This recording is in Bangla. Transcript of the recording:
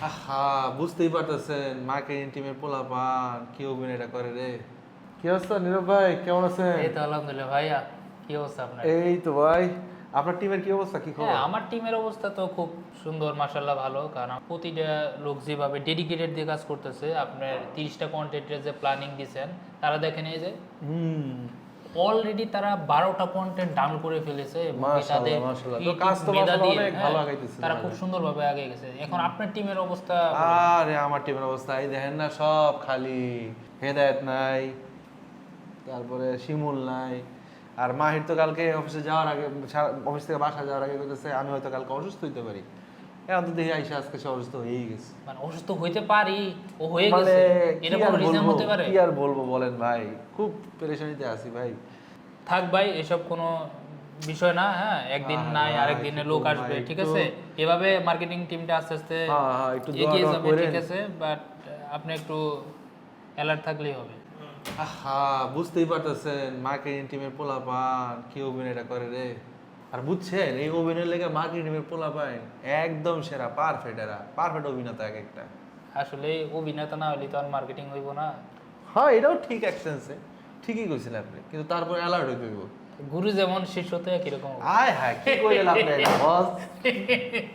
আহা বুঝতেই পারতেছেন মার্কেটিং টিমের পোলাপান কি অভিনয়টা করে রে। কি অবস্থা নীরব ভাই? কেমন আছেন? এই তো আলহামদুলিল্লাহ ভাইয়া কি অবস্থা আপনার? এই তো ভাই আপনার টিমের কি অবস্থা কি খবর? হ্যাঁ আমার টিমের অবস্থা তো খুব সুন্দর মাশাল্লাহ ভালো কারণ প্রতিটা লোক যেভাবে ডেডিকেটেড দিয়ে কাজ করতেছে আপনার তিরিশটা কন্টেন্টের যে প্ল্যানিং দিয়েছেন তারা দেখেন এই যে। হুম। অলরেডি তারা বারোটা কন্টেন্ট ডাউনলোড করে ফেলেছে হ্যাঁ, তারা তারা। খুব সুন্দরভাবে আগে গেছে। এখন আপনার টিমের অবস্থা? আরে আমার টিমের অবস্থা এই দেখেন না সব খালি। হেদায়েত নাই তারপরে শিমুল নাই। আর মাহির তো কালকে অফিসে যাওয়ার আগে অফিস থেকে বাসা যাওয়ার আগে বলতেছে আমি হয়তো কালকে অসুস্থ হইতে পারি। এখন তো দেখি আইসা আজকে সে অসুস্থ হয়েই গেছে। মানে অসুস্থ হইতে পারি ও হয়ে মানে গেছে এটা কোনো রিজন হতে পারে? কি আর বলব বলেন ভাই খুব পেরেশানিতে আছি ভাই। থাক ভাই এসব কোনো বিষয় না হ্যাঁ একদিন নাই ভাই, আরেক দিনে লোক আসবে ঠিক আছে? এভাবে মার্কেটিং টিমটা আস্তে আস্তে হ্যাঁ, হ্যাঁ, একটু এগিয়ে যাবে ঠিক আছে? বাট আপনি একটু অ্যালার্ট থাকলেই হবে। আহা বুঝতেই পারতেছেন মার্কেটিং টিমের পোলাপান কি অভিনয়টা করে রে? আর বুঝছেন এই অভিনয়ের লেগে মার্কেটিং পোলা পায় একদম সেরা পারফেক্ট এরা পারফেক্ট অভিনেতা এক একটা। আসলে অভিনেতা না হলে তো আর মার্কেটিং হইব না। হ্যাঁ এটাও ঠিক এক সেন্সে ঠিকই কইছিল আপনি কিন্তু তারপর অ্যালার্ট হইতে হইব। গুরু যেমন শিষ্য তো একই রকম। আয় হায় কি কইলেন আপনি বস।